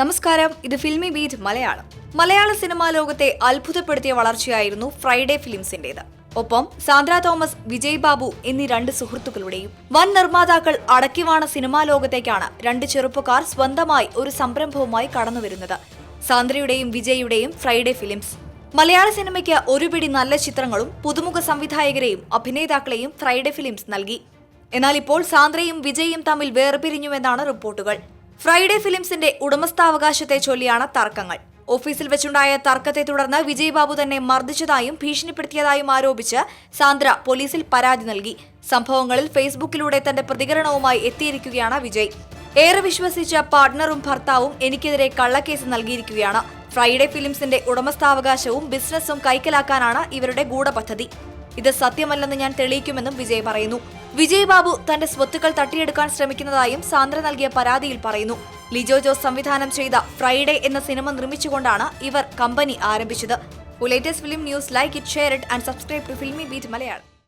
നമസ്കാരം ഇത് filmy beat Malayalam. മലയാള cinema ലോകത്തെ അത്ഭുതപ്പെടുത്തിയ വളർച്ചയായിരുന്നു ഫ്രൈഡേ ഫിലിംസിന്റേത്. ഒപ്പം സാന്ദ്ര തോമസ് വിജയ് ബാബു എന്നീ രണ്ട് സുഹൃത്തുക്കളുടെയും വൻ നിർമ്മാതാക്കൾ അടക്കിവാണ സിനിമാ ലോകത്തേക്കാണ് രണ്ട് ചെറുപ്പക്കാർ സ്വന്തമായി ഒരു സംരംഭവുമായി കടന്നുവരുന്നത്. സാന്ദ്രയുടെയും വിജയുടെയും ഫ്രൈഡേ ഫിലിംസ്. മലയാള സിനിമയ്ക്ക് ഒരുപിടി നല്ല ചിത്രങ്ങളും പുതുമുഖ സംവിധായകരെയും അഭിനേതാക്കളെയും ഫ്രൈഡേ ഫിലിംസ് നൽകി. എന്നാൽ ഇപ്പോൾ സാന്ദ്രയും വിജയും തമ്മിൽ വേർപിരിഞ്ഞുവെന്നാണ് റിപ്പോർട്ടുകൾ. ഫ്രൈഡേ ഫിലിംസിന്റെ ഉടമസ്ഥാവകാശത്തെ ചൊല്ലിയാണ് തർക്കങ്ങൾ. ഓഫീസിൽ വെച്ചുണ്ടായ തർക്കത്തെ തുടർന്ന് വിജയ് ബാബു തന്നെ മർദ്ദിച്ചതായും ഭീഷണിപ്പെടുത്തിയതായും ആരോപിച്ച് സാന്ദ്ര പോലീസിൽ പരാതി നൽകി. സംഭവങ്ങളിൽ ഫേസ്ബുക്കിലൂടെ തന്റെ പ്രതികരണവുമായി എത്തിയിരിക്കുകയാണ് വിജയ്. ഏറെ വിശ്വസിച്ച പാർട്ട്ണറും ഭർത്താവും എനിക്കെതിരെ കള്ളക്കേസ് നൽകിയിരിക്കുകയാണ്. ഫ്രൈഡേ ഫിലിംസിന്റെ ഉടമസ്ഥാവകാശവും ബിസിനസ്സും കൈക്കലാക്കാനാണ് ഇവരുടെ ഗൂഢപദ്ധതി. ഇത് സത്യമല്ലെന്ന് ഞാൻ തെളിയിക്കുമെന്നും വിജയ് പറയുന്നു. വിജയ് ബാബു തന്റെ സ്വത്തുക്കൾ തട്ടിയെടുക്കാൻ ശ്രമിക്കുന്നതായും സാന്ദ്ര നൽകിയ പരാതിയിൽ പറയുന്നു. ലിജോ ജോസ് സംവിധാനം ചെയ്ത ഫ്രൈഡേ എന്ന സിനിമ നിർമ്മിച്ചുകൊണ്ടാണ് ഇവർ കമ്പനി ആരംഭിച്ചത്. Latest film news like it share it and subscribe to filmi beat Malayalam